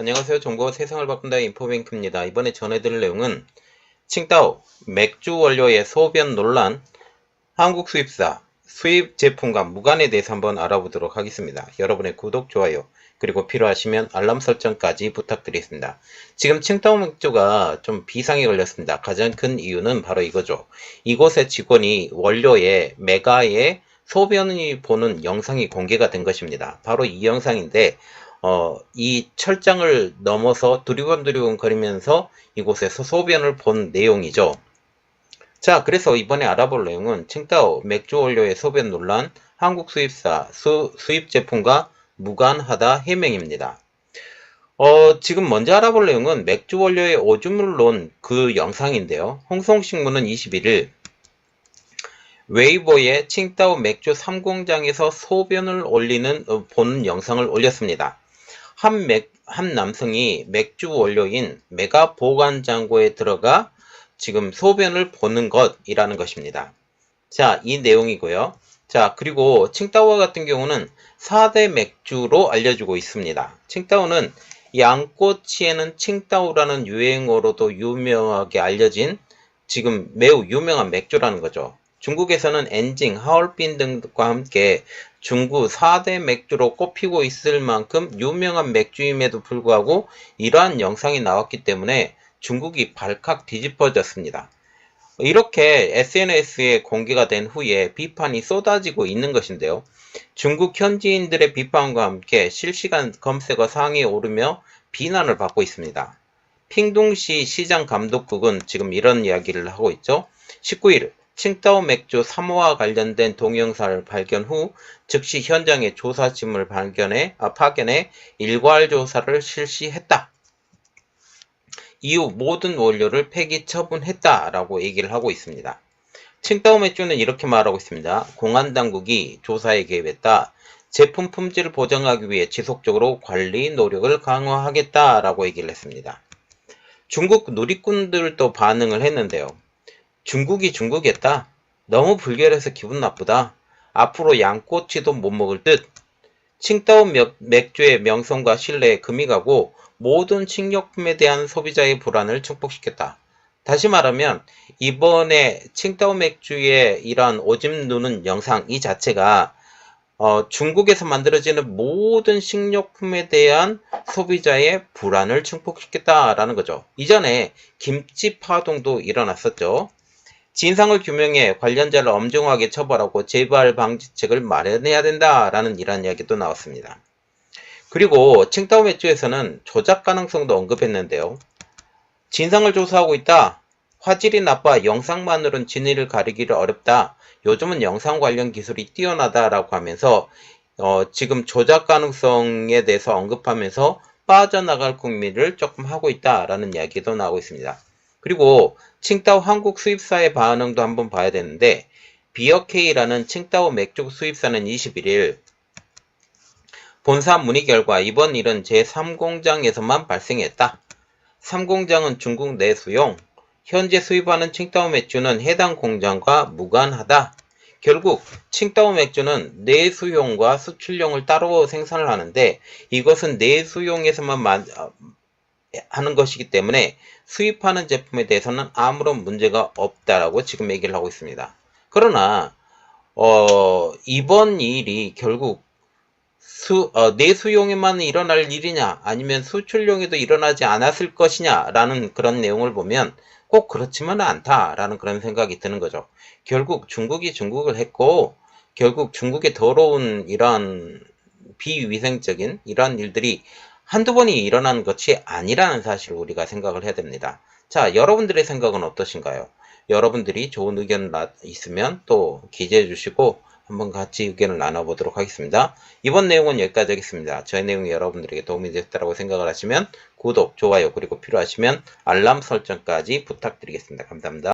안녕하세요. 정보가 세상을 바꾼다 인포뱅크입니다. 이번에 전해드릴 내용은 칭따오 맥주 원료의 소변 논란 한국 수입사 수입 제품과 무관에 대해서 한번 알아보도록 하겠습니다. 여러분의 구독, 좋아요 그리고 필요하시면 알람 설정까지 부탁드리겠습니다. 지금 칭따오 맥주가 좀 비상에 걸렸습니다. 가장 큰 이유는 바로 이거죠. 이곳의 직원이 원료의 메가의 소변이 보는 영상이 공개가 된 것입니다. 바로 이 영상인데 어, 이 철장을 넘어서 두리번두리번 거리면서 이곳에서 소변을 본 내용이죠. 자, 그래서 이번에 알아볼 내용은 칭따오 맥주 원료의 소변 논란, 한국 수입사 수, 수입 제품과 무관하다 해명입니다. 어, 지금 먼저 알아볼 내용은 맥주 원료의 오줌물론 그 영상인데요. 홍성신문은 21일 웨이보에 칭따오 맥주 3공장에서 소변을 올리는 어, 보는 영상을 올렸습니다. 한, 맥, 한 남성이 맥주 원료인 메가 보관 장고에 들어가 지금 소변을 보는 것이라는 것입니다. 자, 이 내용이고요. 자, 그리고 칭따오와 같은 경우는 4대 맥주로 알려지고 있습니다. 칭따오는 양꼬치에는 칭따오라는 유행어로도 유명하게 알려진 지금 매우 유명한 맥주라는 거죠. 중국에서는 엔징, 하얼빈 등과 함께 중국 4대 맥주로 꼽히고 있을 만큼 유명한 맥주임에도 불구하고 이러한 영상이 나왔기 때문에 중국이 발칵 뒤집어졌습니다. 이렇게 SNS에 공개가 된 후에 비판이 쏟아지고 있는 것인데요. 중국 현지인들의 비판과 함께 실시간 검색어 상위에 오르며 비난을 받고 있습니다. 핑둥시 시장 감독국은 지금 이런 이야기를 하고 있죠. 19일 칭따오 맥주 3호와 관련된 동영상을 발견 후 즉시 현장에 조사짐을 발견해 아, 파견해 일괄 조사를 실시했다. 이후 모든 원료를 폐기 처분했다라고 얘기를 하고 있습니다. 칭따오 맥주는 이렇게 말하고 있습니다. 공안 당국이 조사에 개입했다. 제품 품질을 보장하기 위해 지속적으로 관리 노력을 강화하겠다라고 얘기를 했습니다. 중국 누리꾼들도 반응을 했는데요. 중국이 중국이었다. 너무 불결해서 기분 나쁘다. 앞으로 양꼬치도 못 먹을 듯. 칭따오 맥주의 명성과 신뢰에 금이 가고 모든 식료품에 대한 소비자의 불안을 증폭시켰다. 다시 말하면 이번에 칭따오 맥주의 이러한 오줌 누는 영상 이 자체가 어, 중국에서 만들어지는 모든 식료품에 대한 소비자의 불안을 증폭시켰다라는 거죠. 이전에 김치 파동도 일어났었죠. 진상을 규명해 관련자를 엄정하게 처벌하고 재발 방지책을 마련해야 된다라는 이런 이야기도 나왔습니다. 그리고 칭따오 맥주에서는 조작 가능성도 언급했는데요. 진상을 조사하고 있다. 화질이 나빠 영상만으로는 진위를 가리기를 어렵다. 요즘은 영상 관련 기술이 뛰어나다라고 하면서 어, 지금 조작 가능성에 대해서 언급하면서 빠져나갈 국민을 조금 하고 있다라는 이야기도 나오고 있습니다. 그리고 칭따오 한국 수입사의 반응도 한번 봐야 되는데 비어케이라는 칭따오 맥주 수입사는 21일 본사 문의 결과 이번 일은 제3공장에서만 발생했다. 3공장은 중국 내수용, 현재 수입하는 칭따오 맥주는 해당 공장과 무관하다. 결국 칭따오 맥주는 내수용과 수출용을 따로 생산을 하는데 이것은 내수용에서만 어, 하는 것이기 때문에 수입하는 제품에 대해서는 아무런 문제가 없다라고 지금 얘기를 하고 있습니다. 그러나 어, 이번 일이 결국 수, 어, 내수용에만 일어날 일이냐 아니면 수출용에도 일어나지 않았을 것이냐라는 그런 내용을 보면 꼭 그렇지만은 않다라는 그런 생각이 드는 거죠. 결국 중국이 중국을 했고 결국 중국의 더러운 이러한 비위생적인 이러한 일들이 한두 번이 일어난 것이 아니라는 사실을 우리가 생각을 해야 됩니다. 자, 여러분들의 생각은 어떠신가요? 여러분들이 좋은 의견 있으면 또 기재해 주시고 한번 같이 의견을 나눠보도록 하겠습니다. 이번 내용은 여기까지 하겠습니다. 저의 내용이 여러분들에게 도움이 됐다고 생각을 하시면 구독, 좋아요, 그리고 필요하시면 알람 설정까지 부탁드리겠습니다. 감사합니다.